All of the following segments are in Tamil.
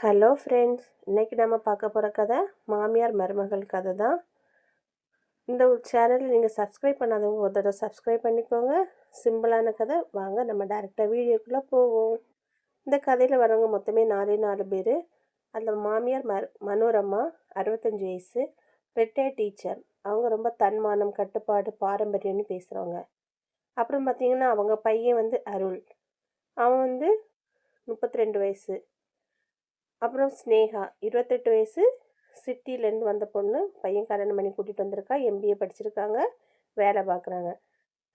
ஹலோ ஃப்ரெண்ட்ஸ் இன்னைக்கு நம்ம பார்க்க போகிற கதை மாமியார் மருமகள் கதை தான். இந்த சேனலில் நீங்கள் சப்ஸ்கிரைப் பண்ணாதவங்க ஒரு தடவை சப்ஸ்கிரைப் பண்ணிக்கோங்க. சிம்பிளான கதை. வாங்க நம்ம டேரெக்டாக வீடியோக்குள்ளே போவோம். இந்த கதையில் வரவங்க மொத்தமே நாலே நாலு பேர். அதில் மாமியார் மர் மனோரமா அறுபத்தஞ்சி வயசு ரிட்டையர்ட் டீச்சர். அவங்க ரொம்ப தன்மானம் கட்டுப்பாடு பாரம்பரியம்னு பேசுகிறவங்க அப்புறம் பார்த்தீங்கன்னா அவங்க பையன் வந்து அருள். அவன் வந்து முப்பத்தி ரெண்டு வயசு. அப்புறம் ஸ்னேகா இருபத்தெட்டு வயசு சிட்டிலேருந்து வந்த பொண்ணு பையன் கல்யாணம் பண்ணி கூட்டிகிட்டு வந்திருக்கா எம்பிஏ படிச்சிருக்காங்க வேலை பார்க்குறாங்க.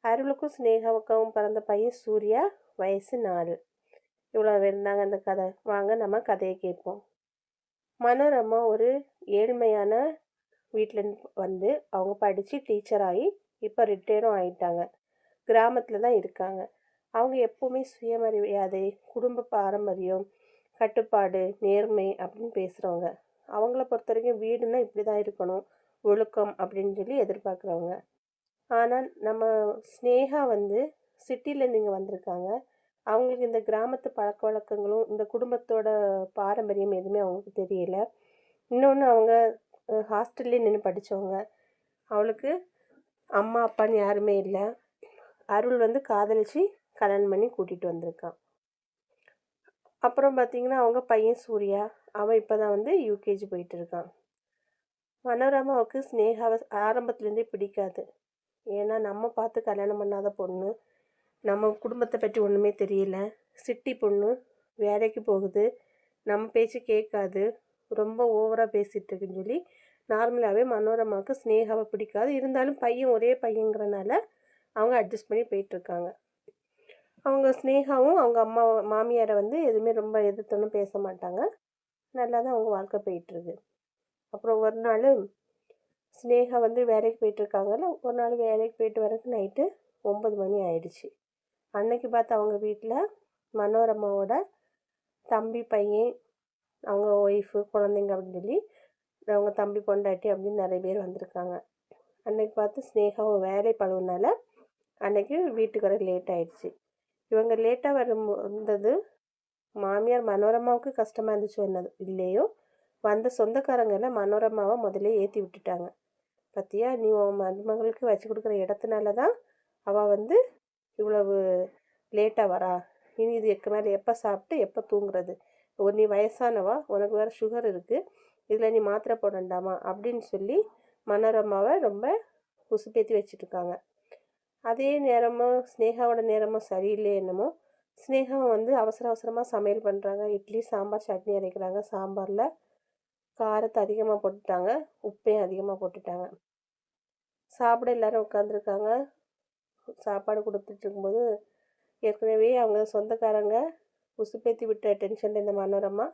அருளுக்கும் ஸ்னேகாவுக்கும் பிறந்த பையன் சூர்யா வயசு நாலு. இவ்வளோ இருந்தாங்க அந்த கதை. வாங்க நம்ம கதையை கேட்போம். மனோரமா ஒரு ஏழ்மையான வீட்டிலேருந்து வந்து அவங்க படித்து டீச்சர் ஆகி இப்போ ரிட்டையரும் ஆகிட்டாங்க கிராமத்தில் தான் இருக்காங்க. அவங்க எப்போவுமே சுயமரியாதை குடும்ப பாரம்பரியம் கட்டுப்பாடு நேர்மை அப்படின்னு பேசுகிறவங்க அவங்கள பொறுத்த வரைக்கும் வீடுன்னா இப்படி தான் இருக்கணும். ஒழுக்கம் அப்படின்னு சொல்லி எதிர்பார்க்குறவங்க. ஆனால் நம்ம ஸ்னேகா வந்து சிட்டியில் நீங்கள் வந்திருக்காங்க. அவங்களுக்கு இந்த கிராமத்து பழக்க வழக்கங்களும் இந்த குடும்பத்தோட பாரம்பரியம் எதுவுமே அவங்களுக்கு தெரியல. இன்னொன்று அவங்க ஹாஸ்டல்லே நின்று படித்தவங்க அவளுக்கு அம்மா அப்பான்னு யாருமே இல்லை. அருள் வந்து காதலிச்சு கல்யாணம் பண்ணி கூட்டிகிட்டு வந்திருக்கான் அப்புறம் பார்த்தீங்கன்னா அவங்க பையன் சூர்யா அவன் இப்போ தான் வந்து யூகேஜி போயிட்டு இருக்கான் மனோரமாவுக்கு ஸ்னேகாவை ஆரம்பத்துலேருந்தே பிடிக்காது. ஏன்னா நம்ம பார்த்து கல்யாணம் பண்ணாத பொண்ணு நம்ம குடும்பத்தை பற்றி ஒன்றுமே தெரியல. சிட்டி பொண்ணு வேலைக்கு போகுது நம்ம பேச்சு கேட்காது ரொம்ப ஓவராக பேசிகிட்டு இருக்குன்னு சொல்லி நார்மலாகவே மனோரமாவுக்கு ஸ்னேகாவை பிடிக்காது. இருந்தாலும் பையன் ஒரே பையங்கிறனால அவங்க அட்ஜஸ்ட் பண்ணி போயிட்டுருக்காங்க. அவங்க ஸ்னேகாவும் அவங்க அம்மா மாமியாரை வந்து எதுவுமே ரொம்ப எதிர்த்தொன்னும் பேச மாட்டாங்க. நல்லா தான் அவங்க வாழ்க்கை போயிட்டுருக்கு. அப்புறம் ஒரு நாள் ஸ்னேகா வந்து வேலைக்கு போயிட்டுருக்காங்கல்ல ஒரு நாள் வேலைக்கு போயிட்டு வரதுக்கு நைட்டு ஒம்பது மணி ஆயிடுச்சு. அன்னைக்கு பார்த்து அவங்க வீட்டில் மனோரமாவோட தம்பி பையன் அவங்க ஒய்ஃபு குழந்தைங்க அப்படின்னு சொல்லி அவங்க தம்பி பொண்டாட்டி அப்படின்னு நிறைய பேர் வந்திருக்காங்க. அன்னைக்கு பார்த்து ஸ்னேகாவை வேலை பழுவுனால அன்னைக்கு வீட்டுக்கு வர லேட் ஆயிடுச்சு. இவங்க லேட்டாக வரும் வந்தது மாமியார் மனோரமாவுக்கு கஷ்டமாக இருந்துச்சு என்னது? இல்லையோ. வந்த சொந்தக்காரங்களை மனோரமாவை முதல்ல ஏற்றி விட்டுட்டாங்க. பத்தியா? நீ உன் மருமகளுக்கு வச்சு கொடுக்குற இடத்துனால தான் அவள் வந்து இவ்வளவு லேட்டாக வரா. இனி இது எக்கு மேலே எப்போ சாப்பிட்டு எப்போ தூங்குறது? ஒரு நீ வயசானவா? உனக்கு வேறு சுகர் இருக்குது இதில் நீ மாத்திரை போடண்டாமா அப்படின்னு சொல்லி மனோரமாவை ரொம்ப உசுப்பேற்றி வச்சுட்ருக்காங்க அதே நேரமும் ஸ்னேகாவோட நேரமும் சரியில்லை என்னமோ ஸ்னேகா வந்து அவசர அவசரமாக சமையல் பண்ணுறாங்க இட்லி சாம்பார் சட்னி அரைக்கிறாங்க. சாம்பாரில் காரத்தை அதிகமாக போட்டுட்டாங்க. உப்பையும் அதிகமாக போட்டுட்டாங்க. சாப்பிட எல்லோரும் உட்காந்துருக்காங்க சாப்பாடு கொடுத்துட்டு இருக்கும்போது ஏற்கனவே அவங்க சொந்தக்காரங்க உசுப்பேத்தி விட்ட டென்ஷனில் இந்த மனோரமா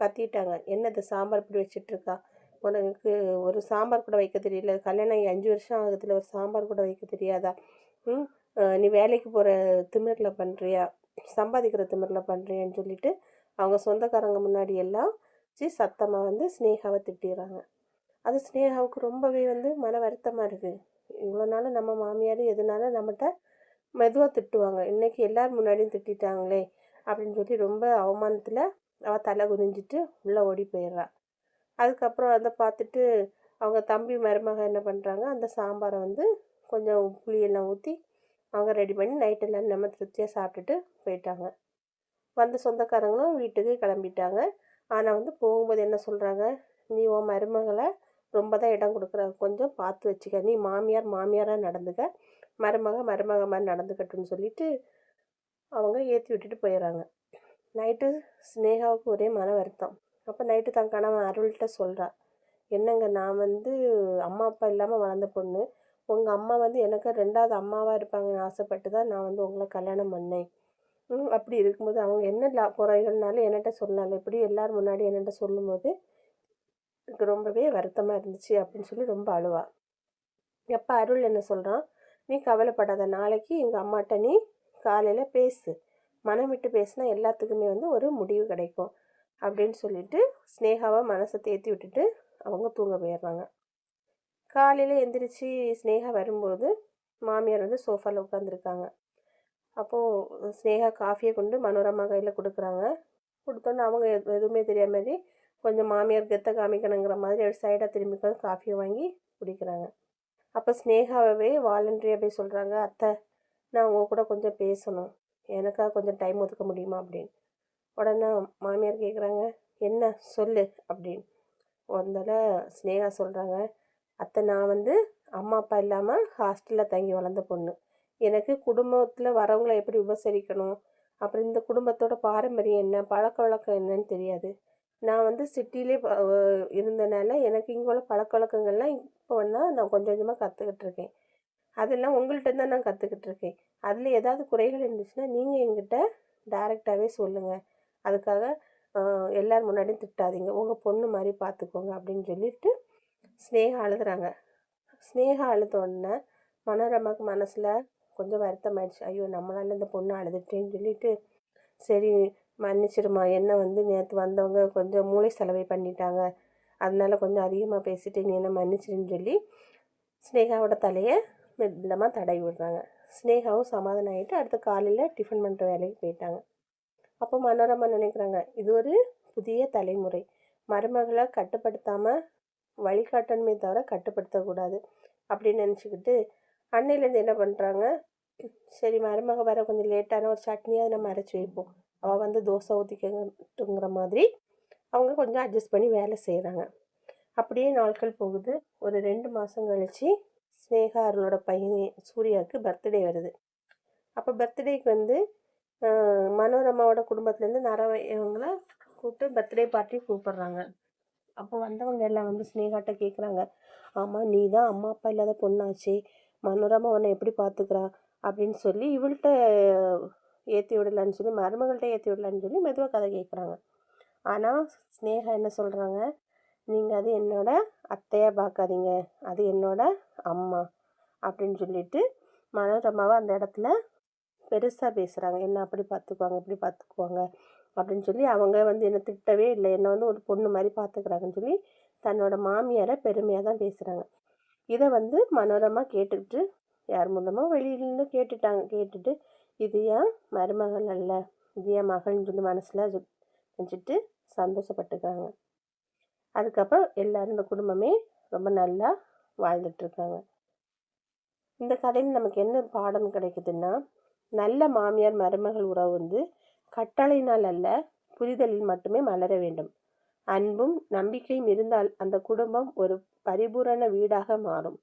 கத்திட்டாங்க. என்னது சாம்பார் இப்படி வச்சிட்ருக்கா உனக்கு ஒரு சாம்பார் கூட வைக்க தெரியல. கல்யாணம் ஆகி அஞ்சு வருஷம் ஆகுதுல ஒரு சாம்பார் கூட வைக்க தெரியாதா? நீ வேலைக்கு போகிற திமிரில் பண்ணுறியா சம்பாதிக்கிற திமிரில் பண்ணுறியான்னு சொல்லிட்டு அவங்க சொந்தக்காரங்க முன்னாடி எல்லாம் சி சத்தமாக வந்து ஸ்னேகாவை திட்டிடுறாங்க அது ஸ்னேகாவுக்கு ரொம்பவே வந்து மன வருத்தமாக இருக்குது இவ்வளோ நாள் நம்ம மாமியார் எதுனால நம்மகிட்ட மெதுவாக திட்டுவாங்க. இன்றைக்கி எல்லோரும் முன்னாடியும் திட்டாங்களே அப்படின்னு சொல்லி ரொம்ப அவமானத்தில் அவள் தலை குனிஞ்சிட்டு உள்ளே ஓடி போயிடுறான் அதுக்கப்புறம் அதை பார்த்துட்டு அவங்க தம்பி மருமக என்ன பண்ணுறாங்க அந்த சாம்பாரை வந்து கொஞ்சம் புளியெல்லாம் ஊற்றி அவங்க ரெடி பண்ணி நைட் எல்லாம் நம்ம திருப்தியாக சாப்பிட்டுட்டு போயிட்டாங்க. வந்த சொந்தக்காரங்களும் வீட்டுக்கு கிளம்பிட்டாங்க. ஆனால் வந்து போகும்போது என்ன சொல்கிறாங்க நீ உன் மருமகளை ரொம்ப தான் இடம் கொடுக்குற. கொஞ்சம் பார்த்து வச்சுக்க. நீ மாமியார் மாமியாராக நடந்துக்க. மருமக மருமக மாதிரி நடந்துக்கட்டுன்னு சொல்லிட்டு அவங்க ஏற்றி விட்டுட்டு போயிடுறாங்க நைட்டு ஸ்னேகாவுக்கு ஒரே மன வருத்தம். அப்போ நைட்டு தன் கணவன் அருள்கிட்ட சொல்கிறா என்னங்க நான் வந்து அம்மா அப்பா இல்லாமல் வளர்ந்த பொண்ணு. உங்கள் அம்மா வந்து எனக்கு ரெண்டாவது அம்மாவாக இருப்பாங்கன்னு ஆசைப்பட்டு தான் நான் வந்து உங்களை கல்யாணம் பண்ணேன். அப்படி இருக்கும்போது அவங்க என்ன குறைகள்னாலும் என்கிட்ட சொல்லலாம். இப்படி எல்லோரும் முன்னாடி என்கிட்ட சொல்லும்போது எனக்கு ரொம்பவே வருத்தமாக இருந்துச்சு அப்படின்னு சொல்லி ரொம்ப அழுவா. எப்போ அருள் என்ன சொல்கிறான் நீ கவலைப்படாத நாளைக்கு எங்கள் அம்மாட்ட நீ காலையில் பேசு. மனம் விட்டு பேசினா எல்லாத்துக்குமே வந்து ஒரு முடிவு கிடைக்கும் அப்படின்னு சொல்லிட்டு ஸ்னேகாவை மனசை தேற்றி விட்டுட்டு அவங்க தூங்க போயிடுறாங்க. காலையில் எந்திரிச்சு ஸ்னேகா வரும்போது மாமியார் வந்து சோஃபாவில் உட்காந்துருக்காங்க அப்போது ஸ்னேகா காஃபியை கொண்டு மனோரமா கையில் கொடுக்குறாங்க. கொடுத்தோன்னே அவங்க எது- எதுவுமே தெரியாத மாதிரி கொஞ்சம் மாமியார் கெத்த காமிக்கணுங்கிற மாதிரி ஒரு சைடாக திரும்பி காஃபியை வாங்கி குடிக்கிறாங்க. அப்போ ஸ்னேகாவே வாலண்டரியாக போய் சொல்கிறாங்க அத்தை நான் உங்கள் கூட கொஞ்சம் பேசணும். எனக்காக கொஞ்சம் டைம் ஒதுக்க முடியுமா? அப்படின்னு. உடனே மாமியார் கேட்குறாங்க என்ன? சொல்லு. அப்படின்னு. வந்தால ஸ்னேகா சொல்கிறாங்க அத்தை நான் வந்து அம்மா அப்பா இல்லாமல் ஹாஸ்டலில் தங்கி வளர்ந்த பொண்ணு. எனக்கு குடும்பத்தில் வரவங்களை எப்படி உபசரிக்கணும்? அப்புறம் இந்த குடும்பத்தோட பாரம்பரியம் என்ன? பழக்க வழக்கம் என்னன்னு தெரியாது. நான் வந்து சிட்டிலே இருந்தனால எனக்கு இங்கே உள்ள பழக்க வழக்கங்கள்லாம் இப்போ வேணால் நான் கொஞ்சம் கொஞ்சமாக கற்றுக்கிட்டு இருக்கேன். அதெல்லாம் உங்கள்கிட்ட தான் நான் கற்றுக்கிட்டு இருக்கேன். அதில் ஏதாவது குறைகள் இருந்துச்சுன்னா நீங்கள் என்கிட்ட டைரெக்டாகவே சொல்லுங்கள் அதுக்காக எல்லோரும் முன்னாடியும் திட்டாதீங்க. உங்கள் பொண்ணு மாதிரி பார்த்துக்கோங்க அப்படின்னு சொல்லிட்டு ஸ்னேகா அழுகுறாங்க ஸ்னேகா அழுத உடனே மனோரமாக்கு மனசில் கொஞ்சம் வருத்தமாயிடுச்சு. ஐயோ நம்மளால இந்த பொண்ணு அழுதுட்டேன்னு சொல்லிட்டு சரி மன்னிச்சிடுமா. என்ன வந்து நேற்று வந்தவங்க கொஞ்சம் மூளை செலவை பண்ணிட்டாங்க. அதனால கொஞ்சம் அதிகமாக பேசிட்டு நீ என்ன மன்னிச்சிடுன்னு சொல்லி ஸ்னேகாவோட தலையை மெல்லமாக தடவி விடுறாங்க. ஸ்னேகாவும் சமாதானம் ஆகிட்டு அடுத்த காலையில் டிஃபன் பண்ணுற வேலைக்கு போயிட்டாங்க. அப்போ மனோரமா நினைக்கிறாங்க இது ஒரு புதிய தலைமுறை. மருமகளை கட்டுப்படுத்தாமல் வழிகாட்டணுமே தவிர கட்டுப்படுத்தக்கூடாது அப்படின்னு நினச்சிக்கிட்டு அன்னையிலேருந்து என்ன பண்ணுறாங்க சரி மருமக வர கொஞ்சம் லேட்டான ஒரு சட்னியாவது நம்ம அரைச்சி வைப்போம். அவள் வந்து தோசை ஊற்றிக்கட்டுங்கிற மாதிரி அவங்க கொஞ்சம் அட்ஜஸ்ட் பண்ணி வேலை செய்கிறாங்க அப்படியே நாட்கள் போகுது. ஒரு ரெண்டு மாதம் கழிச்சு ஸ்னேகா அவர்களோட பையன் சூர்யாவுக்கு பர்த்டே வருது. அப்போ பர்த்டேக்கு வந்து மனோரமாவோட குடும்பத்துலேருந்து நிறையவங்கள கூப்பிட்டு பர்த்டே பார்ட்டி கூப்பிட்றாங்க. அப்போ வந்தவங்க எல்லாம் வந்து ஸ்னேகாட்ட கேட்குறாங்க ஆமாம் நீ தான் அம்மா அப்பா இல்லாத பொண்ணாச்சே. மனோரமா உன்னை எப்படி பார்த்துக்கிறா அப்படின்னு சொல்லி இவள்கிட்ட ஏற்றி விடலான்னு சொல்லி மருமகள்கிட்ட ஏற்றி விடலான்னு சொல்லி மெதுவாக கதை கேட்குறாங்க ஆனால் ஸ்னேகா என்ன சொல்கிறாங்க நீங்கள் அது என்னோட அத்தையாக பார்க்காதீங்க அது என்னோட அம்மா. அப்படின்னு சொல்லிட்டு மனோரமாவை அந்த இடத்துல பெருசாக பேசுகிறாங்க என்ன அப்படி பார்த்துக்குவாங்க இப்படி பார்த்துக்குவாங்க அப்படின்னு சொல்லி அவங்க வந்து என்னை திட்டவே இல்லை. என்னை வந்து ஒரு பொண்ணு மாதிரி பார்த்துக்கிறாங்கன்னு சொல்லி தன்னோட மாமியாரை பெருமையாக தான் பேசுகிறாங்க இதை வந்து மனோரமாக கேட்டுக்கிட்டு யார் மூலமாக வெளியிலேருந்து கேட்டுட்டாங்க கேட்டுட்டு இது ஏன் மருமகள் அல்ல? இது ஏன் மகள்னு சொல்லி மனசில் நினச்சிட்டு சந்தோஷப்பட்டுக்கிறாங்க. அதுக்கப்புறம் எல்லாரும் இந்த குடும்பமே ரொம்ப நல்லா வாழ்ந்துட்டு இருக்காங்க இந்த கதையில் நமக்கு என்ன பாடம் கிடைக்குதுன்னா நல்ல மாமியார் மருமகள் உறவு வந்து கட்டளையினால் அல்ல புரிதலில் மட்டுமே மலர வேண்டும். அன்பும் நம்பிக்கையும் இருந்தால் அந்த குடும்பம் ஒரு பரிபூரண வீடாக மாறும்.